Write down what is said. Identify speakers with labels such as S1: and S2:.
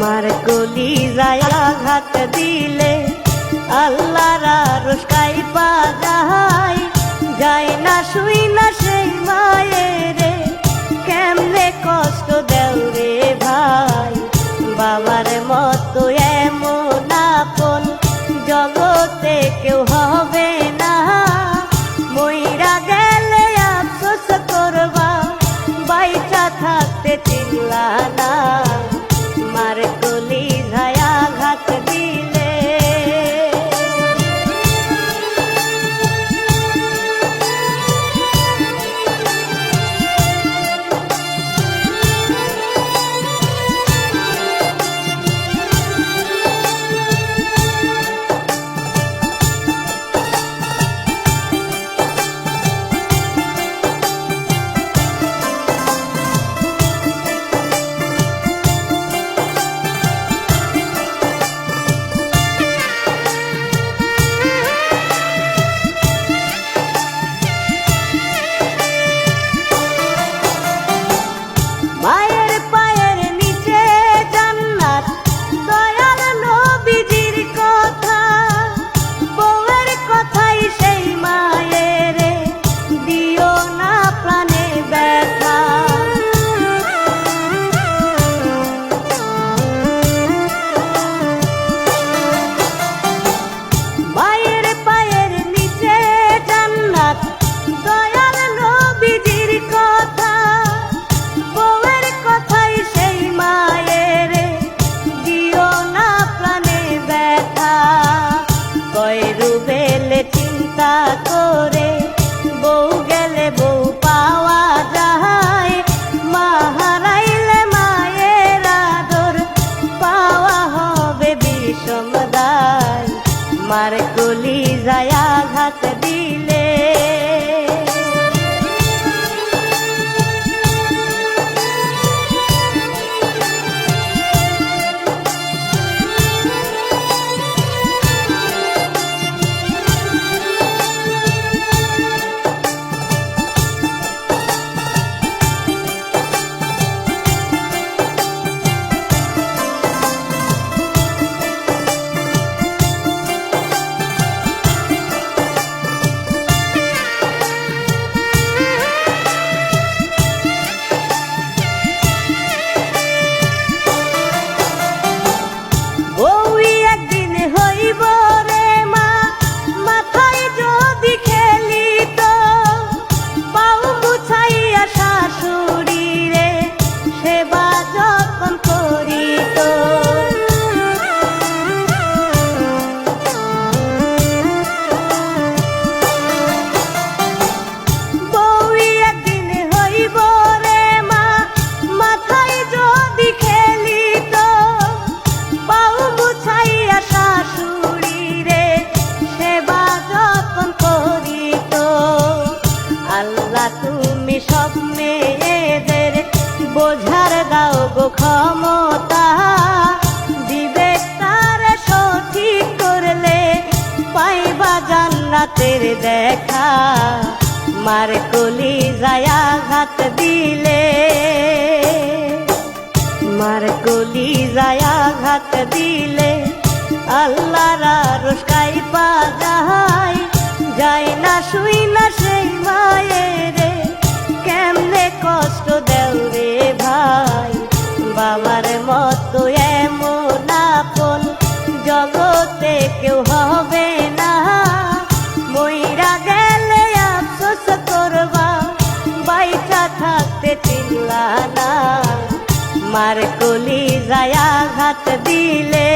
S1: মার গলি যায় আঘাত দিলে আল্লাহর রোসকাই পা যায় যায় না শুই না সেই মায়েরে কেমনে কষ্ট দেও রে ভাই? বাবার মতো এমন বিষম দায় মার কলি যায় আঘাত আল্লাহ তুমি সব মেয়েদের বোঝার দাও গো ক্ষমতা। বিবেক তার সঠিক করলে পাইবা জান্নাতের দেখা। মার কলি যায় আঘাত দিলে, মার কলি যায় আঘাত দিলে আল্লাহরা রোসকাই পা যায়। যায় না, শুই না আমার কলি যায় ঘাত দিলে।